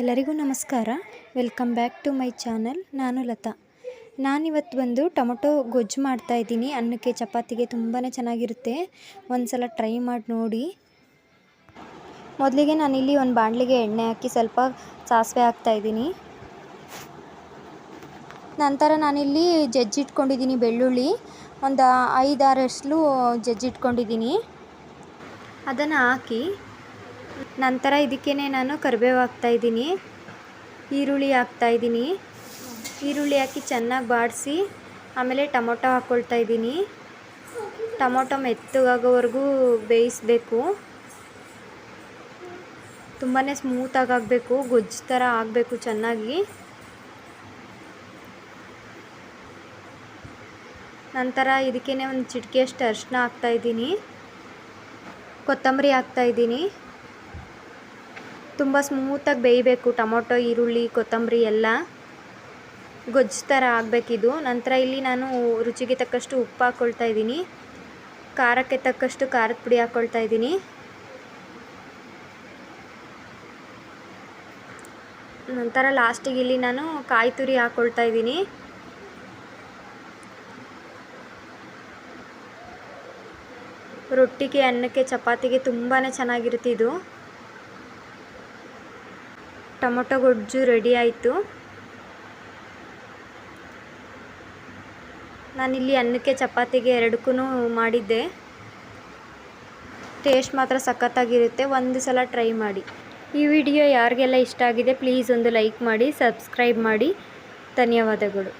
ಎಲ್ಲರಿಗೂ ನಮಸ್ಕಾರ. Welcome back to my channel ನಾನು ಲತಾ. ನಾನಿವತ್ತು ಬಂದು ಟೊಮೊಟೊ ಗೊಜ್ಜು ಮಾಡ್ತಾಯಿದ್ದೀನಿ ಅನ್ನಕ್ಕೆ ಚಪಾತಿಗೆ ತುಂಬಾ ಚೆನ್ನಾಗಿರುತ್ತೆ. ಒಂದು ಸಲ ಟ್ರೈ ಮಾಡಿ ನೋಡಿ. ಮೊದಲಿಗೆ ನಾನಿಲ್ಲಿ ಒಂದು ಬಾಣಲಿಗೆ ಎಣ್ಣೆ ಹಾಕಿ ಸ್ವಲ್ಪ ಸಾಸಿವೆ ಹಾಕ್ತಾಯಿದ್ದೀನಿ ನಂತರ ನಾನಿಲ್ಲಿ ಜಜ್ಜಿಟ್ಕೊಂಡಿದ್ದೀನಿ ಬೆಳ್ಳುಳ್ಳಿ. ಒಂದು ಐದಾರಷ್ಟು ಜಜ್ಜಿಟ್ಕೊಂಡಿದ್ದೀನಿ ಅದನ್ನು ಹಾಕಿ ನಂತರ ಇದಕ್ಕೇ ನಾನು ಕರಿಬೇವು ಹಾಕ್ತಾಯಿದ್ದೀನಿ ಈರುಳ್ಳಿ ಹಾಕ್ತಾಯಿದ್ದೀನಿ ಈರುಳ್ಳಿ ಹಾಕಿ ಚೆನ್ನಾಗಿ ಬಾಡಿಸಿ, ಆಮೇಲೆ ಟೊಮೊಟೊ ಹಾಕ್ಕೊಳ್ತಾ ಇದ್ದೀನಿ. ಟೊಮೊಟೊ ಮೆತ್ತಗಾಗೋವರೆಗೂ ಬೇಯಿಸಬೇಕು. ತುಂಬಾ ಸ್ಮೂತಾಗಿ ಆಗಬೇಕು ಗೊಜ್ಜು ಥರ ಆಗಬೇಕು ಚೆನ್ನಾಗಿ. ನಂತರ ಇದಕ್ಕೇ ಒಂದು ಚಿಟಿಕೆಯಷ್ಟು ಅರಿಶಿನ ಹಾಕ್ತಾಯಿದ್ದೀನಿ ಕೊತ್ತಂಬರಿ ಹಾಕ್ತಾಯಿದ್ದೀನಿ ತುಂಬ ಸ್ಮೂತಾಗಿ ಬೇಯಬೇಕು. ಟೊಮೊಟೊ, ಈರುಳ್ಳಿ, ಕೊತ್ತಂಬರಿ ಎಲ್ಲ ಗೊಜ್ಜು ಥರ ಆಗಬೇಕಿದು. ನಂತರ ಇಲ್ಲಿ ನಾನು ರುಚಿಗೆ ತಕ್ಕಷ್ಟು ಉಪ್ಪು ಹಾಕ್ಕೊಳ್ತಾ ಇದ್ದೀನಿ. ಖಾರಕ್ಕೆ ತಕ್ಕಷ್ಟು ಖಾರದ ಪುಡಿ ಹಾಕ್ಕೊಳ್ತಾ ಇದ್ದೀನಿ. ನಂತರ ಲಾಸ್ಟಿಗೆ ಇಲ್ಲಿ ನಾನು ಕಾಯಿ ತುರಿ ಹಾಕ್ಕೊಳ್ತಾ ಇದ್ದೀನಿ. ರೊಟ್ಟಿಗೆ, ಅನ್ನಕ್ಕೆ, ಚಪಾತಿಗೆ ತುಂಬಾ ಚೆನ್ನಾಗಿರುತ್ತೆ ಇದು. ಟೊಮೊಟೊ ಗೊಜ್ಜು ರೆಡಿ ಆಯಿತು. ನಾನಿಲ್ಲಿ ಅನ್ನಕ್ಕೆ ಚಪಾತಿಗೆ ಎರಡಕ್ಕೂ ಮಾಡಿದ್ದೆ. ಟೇಸ್ಟ್ ಮಾತ್ರ ಸಖತ್ತಾಗಿರುತ್ತೆ. ಒಂದು ಸಲ ಟ್ರೈ ಮಾಡಿ. ಈ ವಿಡಿಯೋ ಯಾರಿಗೆಲ್ಲ ಇಷ್ಟ ಆಗಿದೆ, ಪ್ಲೀಸ್ ಒಂದು ಲೈಕ್ ಮಾಡಿ, ಸಬ್ಸ್ಕ್ರೈಬ್ ಮಾಡಿ. ಧನ್ಯವಾದಗಳು.